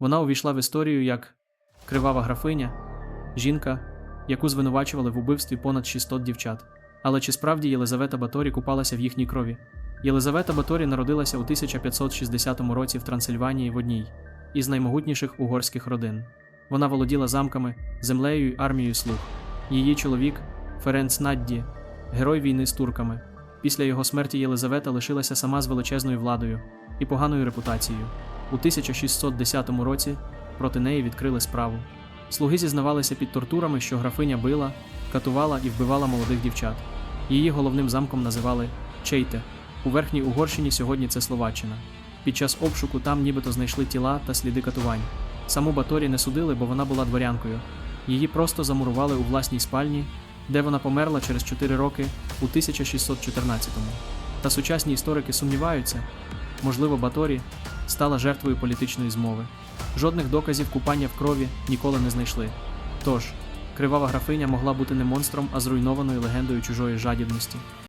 Вона увійшла в історію як кривава графиня, жінка, яку звинувачували в убивстві понад 600 дівчат. Але чи справді Єлизавета Баторі купалася в їхній крові? Єлизавета Баторі народилася у 1560 році в Трансильванії в одній із наймогутніших угорських родин. Вона володіла замками, землею й армією слуг. Її чоловік Ференц Надді, герой війни з турками. Після його смерті Єлизавета лишилася сама з величезною владою і поганою репутацією. У 1610 році проти неї відкрили справу. Слуги зізнавалися під тортурами, що графиня била, катувала і вбивала молодих дівчат. Її головним замком називали Чейте. У верхній Угорщині сьогодні це Словаччина. Під час обшуку там нібито знайшли тіла та сліди катувань. Саму Баторі не судили, бо вона була дворянкою. Її просто замурували у власній спальні, де вона померла через 4 роки у 1614-му. Та сучасні історики сумніваються, можливо, Баторі стала жертвою політичної змови. Жодних доказів купання в крові ніколи не знайшли. Тож, кривава графиня могла бути не монстром, а зруйнованою легендою чужої жадібності.